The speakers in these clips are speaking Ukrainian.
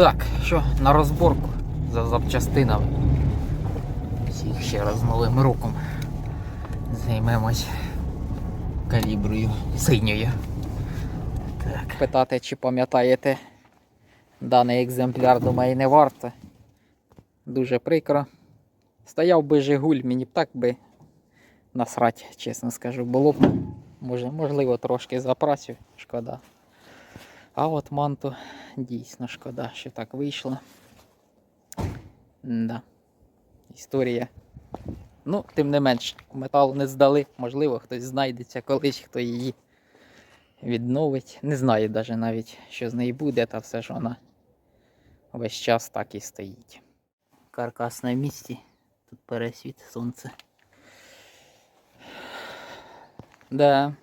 Так, що на розборку за запчастинами. Всіх ще раз новим роком займемось каліброю синьою. Так. Питати, чи пам'ятаєте даний екземпляр, думаю, не варто. Дуже прикро. Стояв би Жигуль, мені б так би насрать, чесно скажу, було б. Може, можливо, трошки за працю, шкода. А от манту дійсно шкода, що так вийшло. Да. Історія. Ну, тим не менш, метал не здали. Можливо, хтось знайдеться колись, хто її відновить. Не знаю навіть навіть, що з неї буде, та все ж вона весь час так і стоїть. Каркас на місці. Тут пересвіт сонце. Да.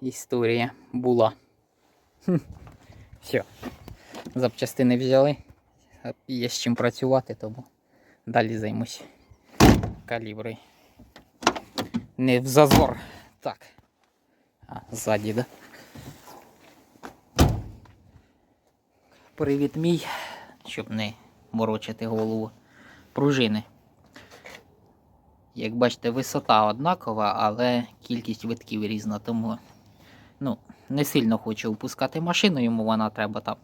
Історія була. Хм. Все. Запчастини взяли. Є з чим працювати, тому далі займусь каліброю. Не в зазор. Так. А, ззаді, да? Привіт мій, щоб не морочити голову пружини. Як бачите, висота однакова, але кількість витків різна, тому ну, не сильно хочу впускати машину, йому вона треба там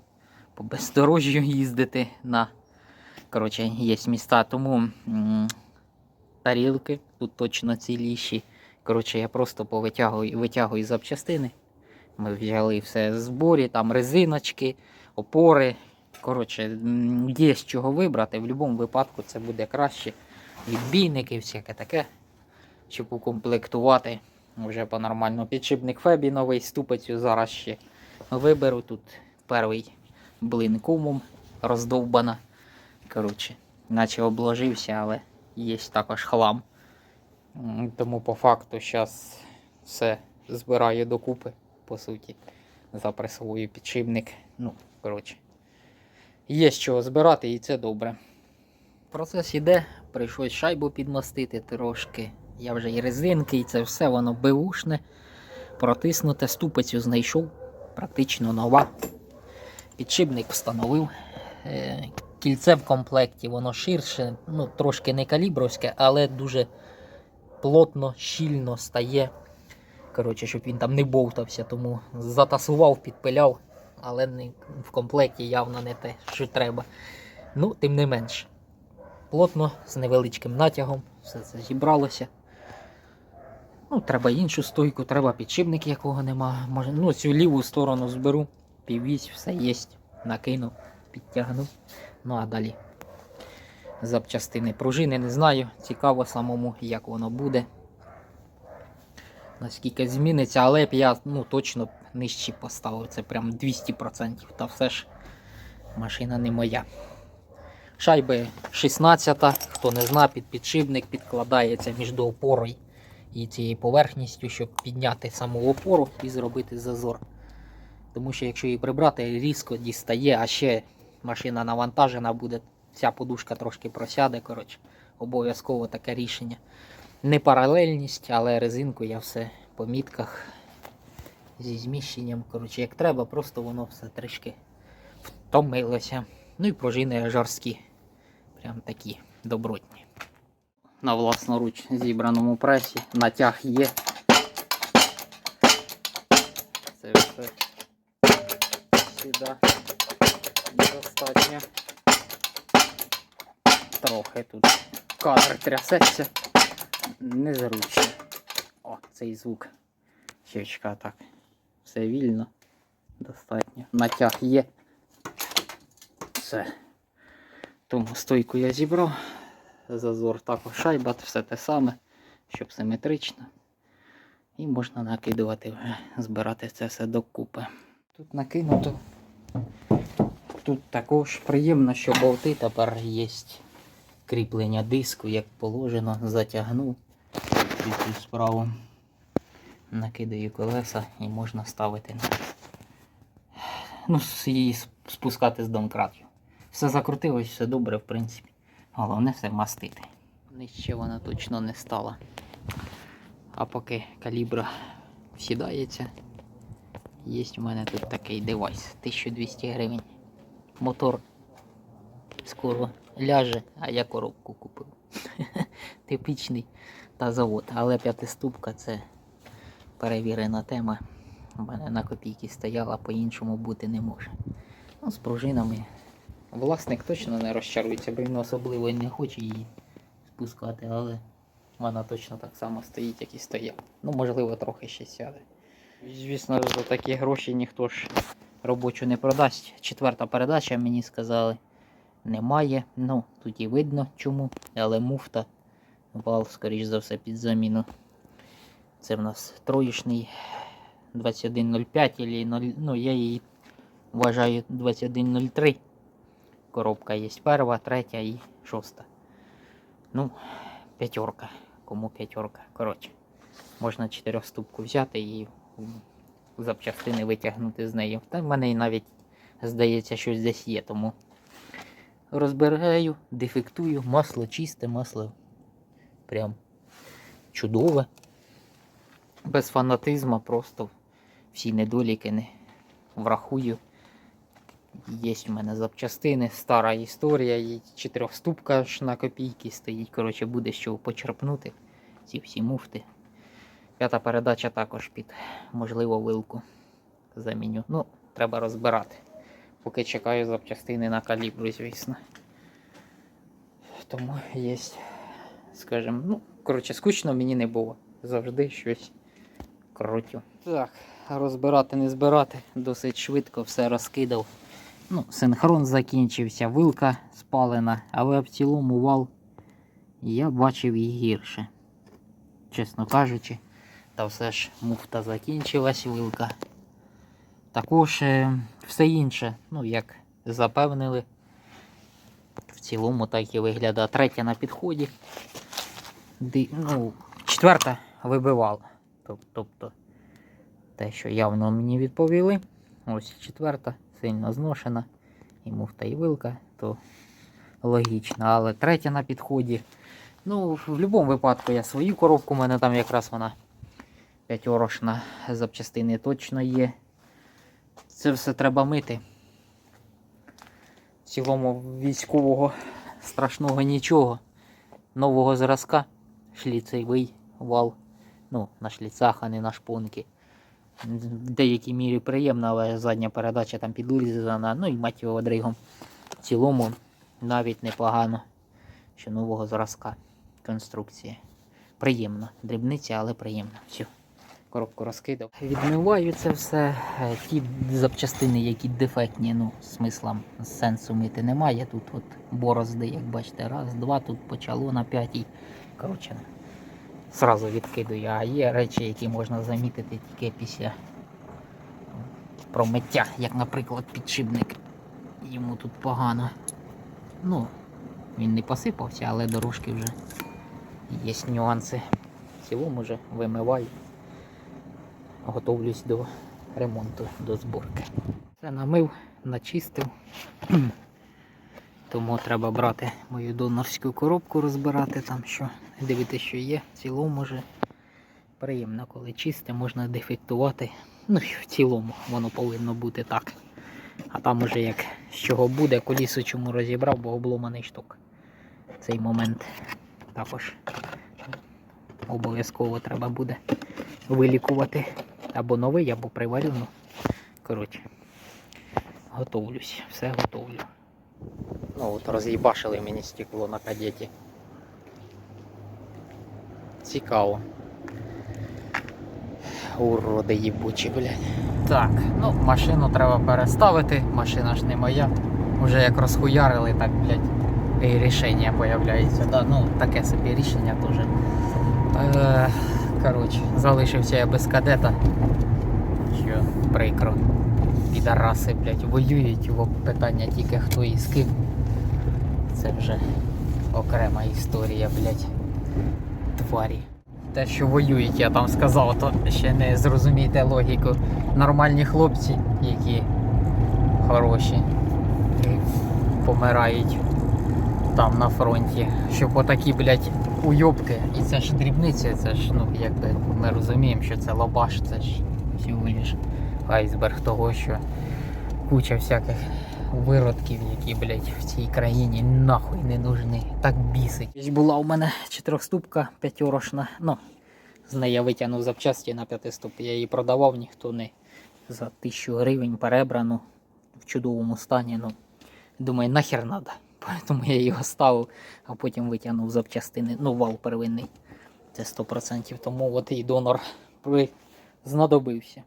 по бездорожжю їздити на. Коротше, є міста, тому тарілки тут точно ціліші. Коротше, я просто повитягую витягую запчастини. Ми взяли все в зборі, там резиночки, опори. Коротше, є з чого вибрати. В будь-якому випадку це буде краще. Відбійники, всяке таке, щоб укомплектувати. Вже по-нормально підшипник Фебі новий ступицю зараз ще виберу. Тут перший блин кумом роздовбана. Коротше, наче обложився, але є також хлам. Тому по факту зараз все збираю докупи, по суті. Запресовую підшипник. Ну, коротше. Є з чого збирати і це добре. Процес іде, прийшлось шайбу підмастити трошки. Я вже і резинки, і це все воно беушне. Протиснуте, ступицю знайшов, практично нова. Підшипник встановив. Е, Кільце в комплекті, воно ширше, ну трошки не калібровське, але дуже плотно, щільно стає. Коротше, щоб він там не бовтався, тому затасував, підпиляв, але не, в комплекті явно не те, що треба. Ну, тим не менш. Плотно, з невеличким натягом, все це зібралося. Ну, треба іншу стойку, треба підшипник, якого нема. Може, ну, цю ліву сторону зберу, піввісь, все є. Накину, підтягну. Ну а далі запчастини пружини не знаю. Цікаво самому, як воно буде. Наскільки зміниться, але б я ну, точно нижче поставив. Це прям 200%. Та все ж машина не моя. Шайби 16, хто не зна, під підшипник підкладається між опорою і цією поверхністю, щоб підняти саму опору і зробити зазор. Тому що якщо її прибрати, різко дістає, а ще машина навантажена буде, ця подушка трошки просяде. Коротше, обов'язково таке рішення. Не паралельність, але резинку я все по мітках зі зміщенням. Коротше, як треба, просто воно все трішки втомилося. Ну і пружини жорсткі. Прям такі добротні. На власноруч зібраному пресі натяг є. Це все сюди достатньо. Трохи тут кадр трясеться. Незручно. О, цей звук. Щечка так. Все вільно. Достатньо. Натяг є. Все. Тому стойку я зібрав. Зазор також шайба, все те саме, щоб симетрично. І можна накидувати вже, збирати це все докупи. Тут накинуто. Тут також приємно, що болти тепер є кріплення диску, як положено, затягнув цю справу. Накидаю колеса і можна ставити ну, її спускати з домкратів. Все закрутилось, все добре, в принципі. Головне все мастити. Нижче вона точно не стала. А поки калібра сідається, Є в мене тут такий девайс. 1200 гривень. Мотор скоро ляже, а я коробку купив. Типічний та завод. Але п'ятиступка це перевірена тема. У мене на копійки стояла, по-іншому бути не може. Ну, з пружинами. Власник точно не розчарується, бо він особливо не хоче її спускати, але вона точно так само стоїть, як і стояла. Ну, можливо, трохи ще сяде. Звісно, за такі гроші ніхто ж робочу не продасть. Четверта передача, мені сказали, немає. Ну, тут і видно чому, але муфта. Вал, скоріш за все, під заміну. Це в нас троєчний 2105 или 0, ну я її вважаю 2103. Коробка є перша, третя і шоста. Ну, п'ятерка. Кому п'ятерка. Коротше, можна чотирьохступку взяти і запчастини витягнути з неї. Та в мене навіть здається, щось десь є, тому розбираю, дефектую, масло чисте, масло прям чудове. Без фанатизму, просто всі недоліки не врахую. Є в мене запчастини, стара історія, і чотирьохступка ж на копійки стоїть. Коротше, буде чого почерпнути ці всі муфти. П'ята передача також під можливо вилку заміню. Ну, треба розбирати. Поки чекаю запчастини на калібру, звісно. Тому є, скажімо, ну, коротше, скучно мені не було. Завжди щось крутю. Так, розбирати, не збирати, досить швидко все розкидав. Ну, синхрон закінчився, вилка спалена, але в цілому вал я бачив і гірше. Чесно кажучи, та все ж муфта закінчилась, вилка. Також е, все інше, ну як запевнили, в цілому так і виглядає. Третя на підході. Ди- ну, четверта вибивала. Тобто те, що явно мені відповіли. Ось четверта, сильно зношена. І муфта і вилка, то логічно. Але третя на підході. Ну, в будь-якому випадку я свою коробку, у мене там якраз вона п'ятьорошна запчастини точно є. Це все треба мити. В цілому військового страшного нічого. Нового зразка, шліцевий вал. Ну, на шліцах, а не на шпонки. В деякій мірі приємно, але задня передача там підлизана, ну і мать його дригом. В цілому навіть непогано, що нового зразка конструкції. Приємно. Дрібниця, але приємно. Все. Коробку розкидав. Відмиваю це все. Е, Ті запчастини, які дефектні, ну, смисла сенсу мити немає. Тут от борозди, як бачите, раз, два, тут почало на п'ятій. Коротше, зразу відкидаю. А є речі, які можна замітити тільки після промиття, як, наприклад, підшипник. Йому тут погано. Ну, він не посипався, але дорожки вже є нюанси. В цілому вже вимиваю. Готовлюсь до ремонту, до зборки. Все намив, начистив. Тому треба брати мою донорську коробку, розбирати там, що дивитися, що є. В цілому вже приємно, коли чисте, можна дефектувати. Ну в цілому воно повинно бути так. А там уже як з чого буде, колісо чому розібрав, бо обломаний шток. Цей момент також обов'язково треба буде вилікувати. Або новий, або приварю. Ну, коротше, готовлюсь, все готовлю. Ну от роз'їбашили мені стекло на кадеті. Цікаво. Уроди їбучі, блядь. Так, ну машину треба переставити, машина ж не моя. Уже як розхуярили, так, блядь, і рішення появляється. Да, ну, таке собі рішення теж. Е, коротше, залишився я без кадета. Що прикро. Підараси, блядь, воюють, бо питання тільки хто і з ким. Це вже окрема історія, блядь. Тварі. Те, що воюють, я там сказав, то ще не зрозумієте логіку. Нормальні хлопці, які хороші, помирають там на фронті. Щоб отакі, блядь, уйобки. І це ж дрібниця, це ж, ну, якби ми розуміємо, що це лобаш, це ж всього лиш айсберг того, що куча всяких виродків, які, блядь, в цій країні нахуй не нужні. Так бісить. Була у мене чотирьохступка п'ятьорошна. Ну, з неї я витягнув запчасті на п'ятиступ. Я її продавав, ніхто не за тисячу гривень перебрану в чудовому стані. Ну, думаю, нахер надо. Тому я його ставив, а потім витягнув запчастини. Ну, вал первинний. Це 100%. Тому от і донор знадобився.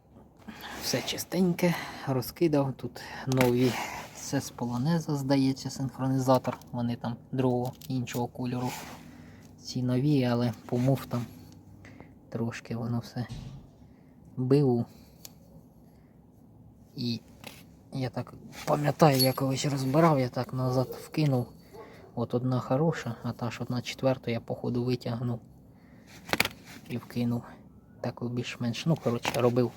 Все чистеньке, розкидав. Тут нові. Це з полонеза, здається, синхронізатор. Вони там другого іншого кольору. Ці нові, але по муфтам трошки воно все биву. І я так пам'ятаю, я колись розбирав, я так назад вкинув. От одна хороша, а та ж одна четверта я походу витягнув і вкинув. Таку більш-менш. Ну, коротше, робив.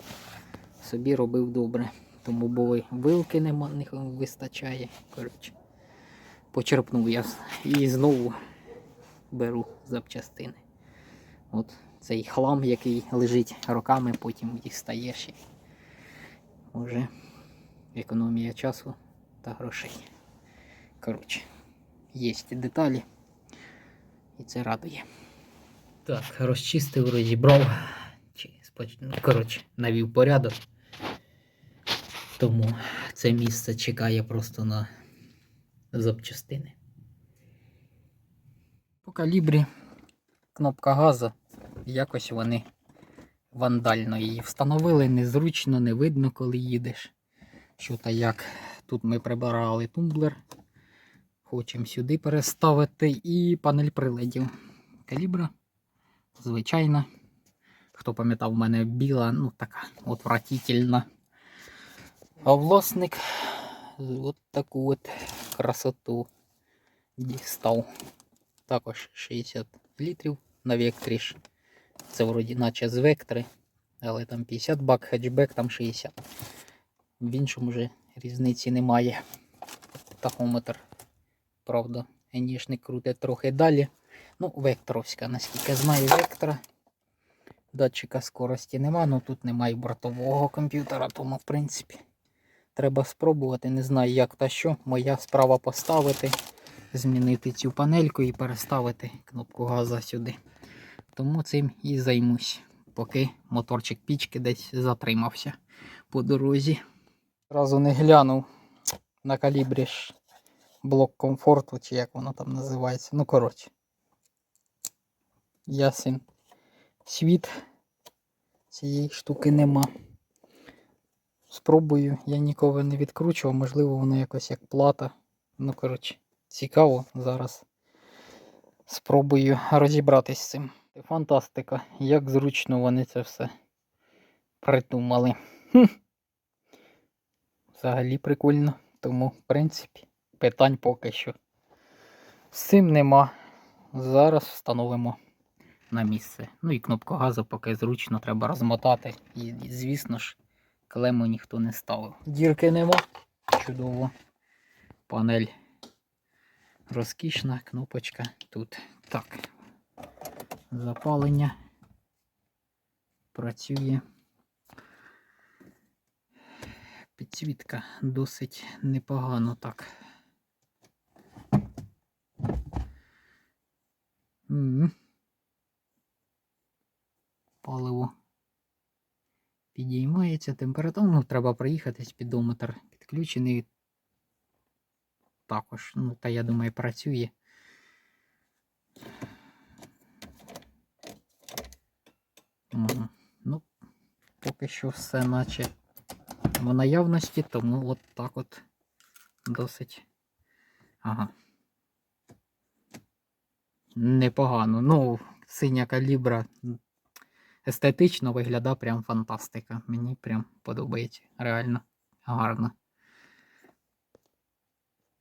Собі робив добре. Тому були вилки нема, не вистачає. Коротше. Почерпнув я і знову беру запчастини. От цей хлам, який лежить роками, потім дістаєш і вже економія часу та грошей. Коротше, є деталі. І це радує. Так, розчистив, розібрав. Чи ну, Коротше, навів порядок. Тому це місце чекає просто на запчастини. По калібрі кнопка газу. Якось вони вандально її встановили, незручно, не видно, коли їдеш. Що та як. Тут ми прибирали тумблер. Хочемо сюди переставити і панель приладів. Калібра. Звичайна. Хто пам'ятав, в мене біла, ну така отвратительна. А власник от таку от красоту дістав. Також 60 літрів на векторі. ж. Це вроді наче з вектори, але там 50 бак, хетчбек, там 60. В іншому вже різниці немає. Тахометр, правда, енішник крутить трохи далі. Ну, векторовська, наскільки знаю, вектора. Датчика скорості нема, ну тут немає бортового комп'ютера, тому в принципі треба спробувати. Не знаю як та що. Моя справа поставити, змінити цю панельку і переставити кнопку газа сюди. Тому цим і займусь, поки моторчик пічки десь затримався по дорозі. Зразу не глянув на калібрі блок комфорту, чи як воно там називається. Ну, коротше. Ясен світ цієї штуки нема. Спробую, я нікого не відкручував, можливо, воно якось як плата. Ну, коротше, цікаво зараз. Спробую розібратись з цим. Фантастика, як зручно вони це все придумали. Взагалі прикольно. Тому, в принципі, питань поки що. З цим нема. Зараз встановимо на місце. Ну і кнопку газу поки зручно треба розмотати. І, звісно ж, клему ніхто не ставив. Дірки нема. Чудово. Панель розкішна, кнопочка тут. Так. Запалення. Працює. Підсвітка досить непогано так. М. Паливо підіймається температура. Ну, треба приїхати, спідометр підключений. Також, ну, та я думаю, працює. Ну, поки що все наче в наявності, тому от так от досить. Ага. Непогано. Ну, синя калібра естетично виглядає прям фантастика. Мені прям подобається. Реально гарно.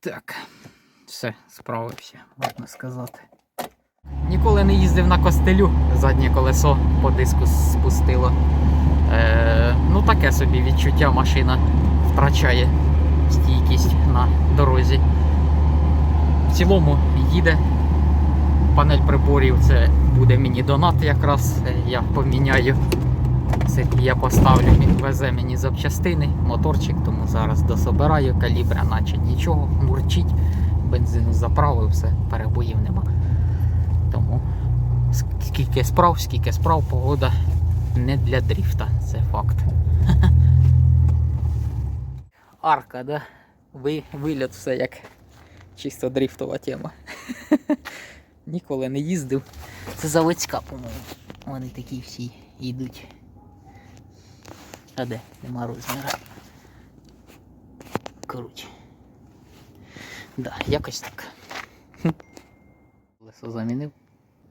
Так, все, справився, можна сказати. Ніколи не їздив на костелю, заднє колесо по диску спустило. Е, ну, таке собі відчуття машина втрачає стійкість на дорозі. В цілому їде. Панель приборів це буде мені донат якраз. е, Я поміняю Це я поставлю, везе мені запчастини, моторчик, тому зараз дособираю калібра, наче нічого, мурчить, бензину заправив, все, перебоїв нема. Тому скільки справ, скільки справ, погода не для дріфта, це факт. Арка, да? Ви, виліт все як чисто дріфтова тема. Ніколи не їздив. Це заводська, по-моєму. Вони такі всі йдуть. А де? Нема розміру. Коротше. Да, якось так. Хм. Колесо замінив.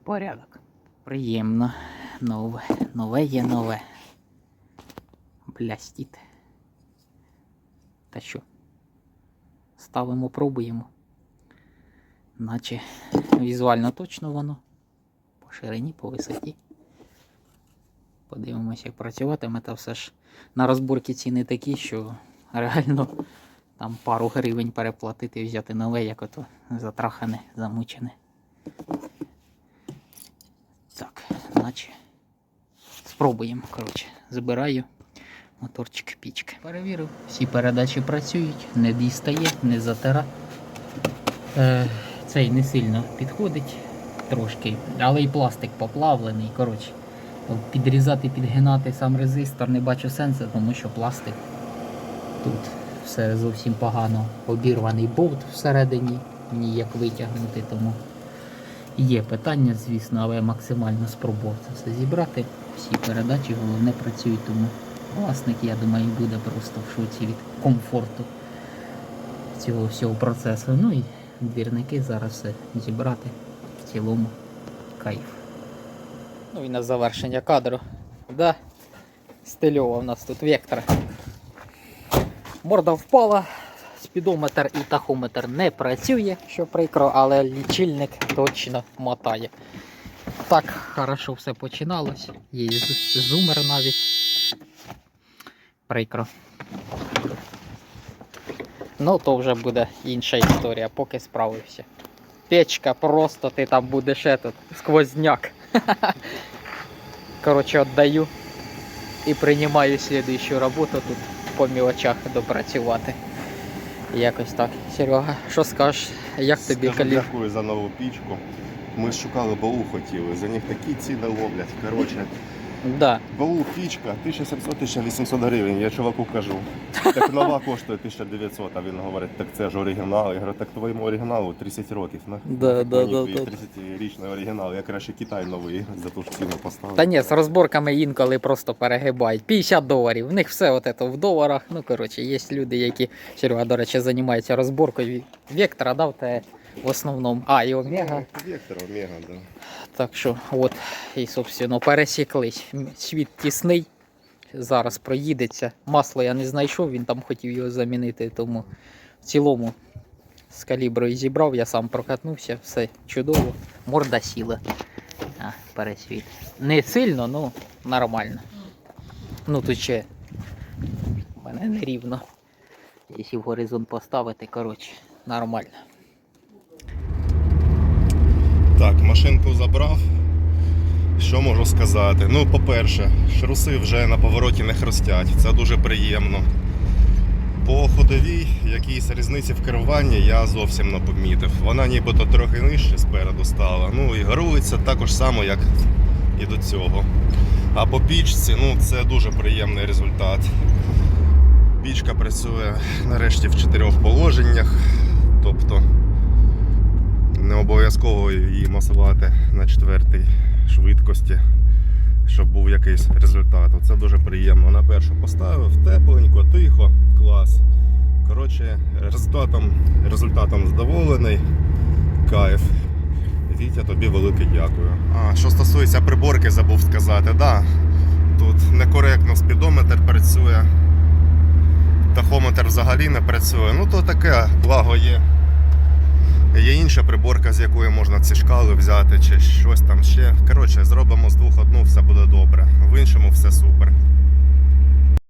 Порядок. Приємно. Нове. Нове є нове. Блястіт. Та що? Ставимо, пробуємо. Наче візуально точно воно. По ширині, по висоті. Подивимося, як працюватиме, та все ж на розборки ціни такі, що реально там пару гривень переплатити і взяти нове, як ото затрахане, замучене. Так, наче. Спробуємо, коротше, збираю моторчик пічки. Перевірив, всі передачі працюють, не дістає, не затира. Е, цей не сильно підходить трошки, але і пластик поплавлений. Коротше, підрізати, підгинати сам резистор не бачу сенсу, тому що пластик тут все зовсім погано. Обірваний болт всередині, ніяк витягнути, тому є питання, звісно, але я максимально спробував це все зібрати. Всі передачі головне працюють, тому власник, я думаю, буде просто в шоці від комфорту цього всього процесу. Ну і двірники зараз все зібрати в цілому кайф. Ну і на завершення кадру. Да, стильова у нас тут вектор. Морда впала, спідометр і тахометр не працює, що прикро, але лічильник точно мотає. Так, хорошо все починалось. Є зумер навіть. Прикро. Ну, то вже буде інша історія, поки справився. Печка просто ти там будеш этот, сквозняк. Коротше, віддаю і приймаю слідуючу роботу тут по мілочах допрацювати. Якось так. Серега, що скажеш? Як тобі Скажу, калібр? Дякую за нову пічку. Ми шукали БУ хотіли, за них такі ціни ловлять. Коротше, Да. БУ пічка 1700-1800 гривень. Я чуваку кажу. Так нова коштує 1900, а він говорить, так це ж оригінал. Я говорю, так твоєму оригіналу 30 років. На, Да, да, да, твій да. 30-річний оригінал. Я краще Китай новий за ту ж ціну поставив. Та ні, з розборками інколи просто перегибають. 50 доларів. В них все от це в доларах. Ну, коротше, є люди, які, Серега, до речі, займаються розборкою. Вектора дав те в основному. А, і Омега. Вектор, Омега, да. Так що, от, і, собственно, пересіклись. Світ тісний. Зараз проїдеться. Масло я не знайшов, він там хотів його замінити, тому в цілому з каліброю зібрав, я сам прокатнувся, все чудово. Морда сіла. А, пересвіт. Не сильно, ну нормально. Ну тут ще в мене не рівно. Якщо в горизонт поставити, коротше, нормально. Так, машинку забрав. Що можу сказати? Ну, по-перше, шруси вже на повороті не хрустять. Це дуже приємно. По ходовій якісь різниці в керуванні я зовсім не помітив. Вона нібито трохи нижче спереду стала. Ну і гарується також само, як і до цього. А по пічці, ну це дуже приємний результат. Пічка працює нарешті в чотирьох положеннях. Тобто не обов'язково її масувати на четвертій швидкості, щоб був якийсь результат. Це дуже приємно. На першу поставив тепленько, тихо, клас. Коротше, результатом, результатом задоволений. Кайф. Вітя, тобі велике дякую. А, що стосується приборки, забув сказати, да, тут некоректно спідометр працює. Тахометр взагалі не працює. Ну то таке, благо є. Є інша приборка, з якої можна ці шкали взяти чи щось там ще. Коротше, зробимо з двох одну, все буде добре. В іншому все супер.